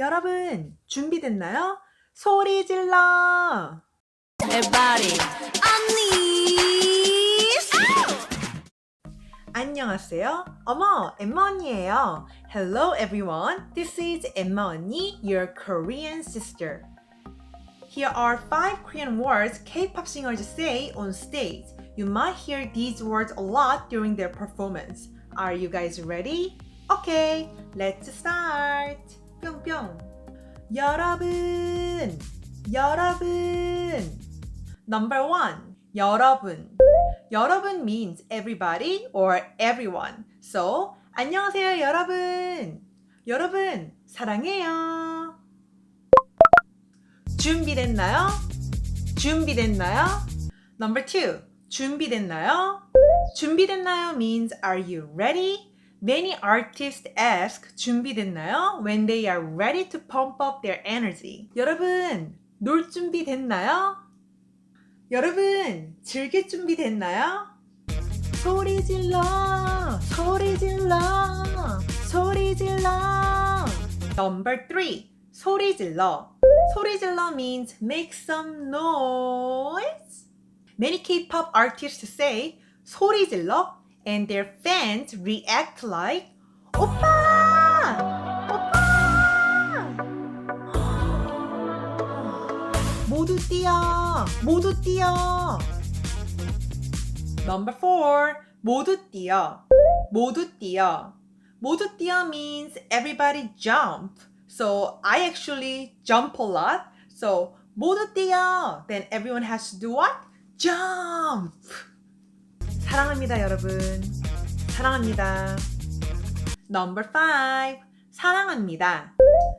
여러분, 준비됐나요? 소리 질러! Everybody, unleash! 안녕하세요. 어머, 엠마 언니예요. Hello everyone. This is Emma 언니, your Korean sister. Here are five Korean words K-pop singers say on stage. You might hear these words a lot during their performance. Are you guys ready? Okay, let's start. 뿅뿅. 여러분, 여러분. Number one, 여러분. 여러분 means everybody or everyone. So, 안녕하세요, 여러분. 여러분, 사랑해요. 준비됐나요? 준비됐나요? Number two, 준비됐나요? 준비됐나요 means are you ready? Many artists ask 준비됐나요 when they are ready to pump up their energy. 여러분, 놀 준비 됐나요? 여러분, 즐길 준비 됐나요? 소리 질러, 소리 질러, 소리 질러. Number three, 소리 질러. 소리 질러 means make some noise. Many K-pop artists say 소리 질러 and their fans react like 오빠! 오빠! 모두 뛰어! 모두 뛰어! Number four, 모두 뛰어. 모두 뛰어. 모두 뛰어 means everybody jump. So I actually jump a lot. So 모두 뛰어. Then everyone has to do what? Jump. 사랑합니다, 여러분. 사랑합니다. Number five, 사랑합니다.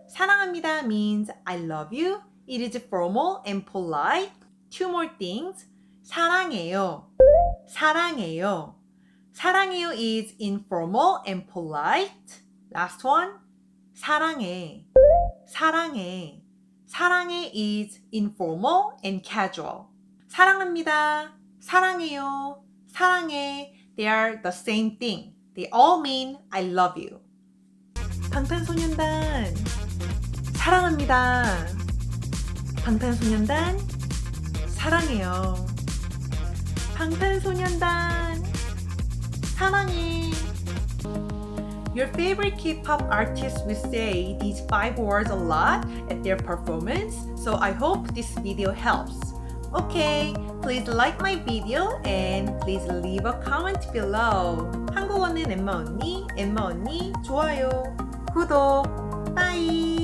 사랑합니다 means I love you. It is formal and polite. Two more things. 사랑해요. 사랑해요. 사랑해요 is informal and polite. Last one. 사랑해. 사랑해. 사랑해 is informal and casual. 사랑합니다. 사랑해요. 사랑해. They are the same thing. They all mean I love you. 방탄소년단. 사랑합니다. 방탄소년단. 사랑해요. 방탄소년단. 사랑해. Your favorite K-pop artists will say these five words a lot at their performance, so I hope this video helps. Okay, please like my video and please leave a comment below. 한국어는 엠마 언니, 엠마 언니, 좋아요, 구독, 빠이.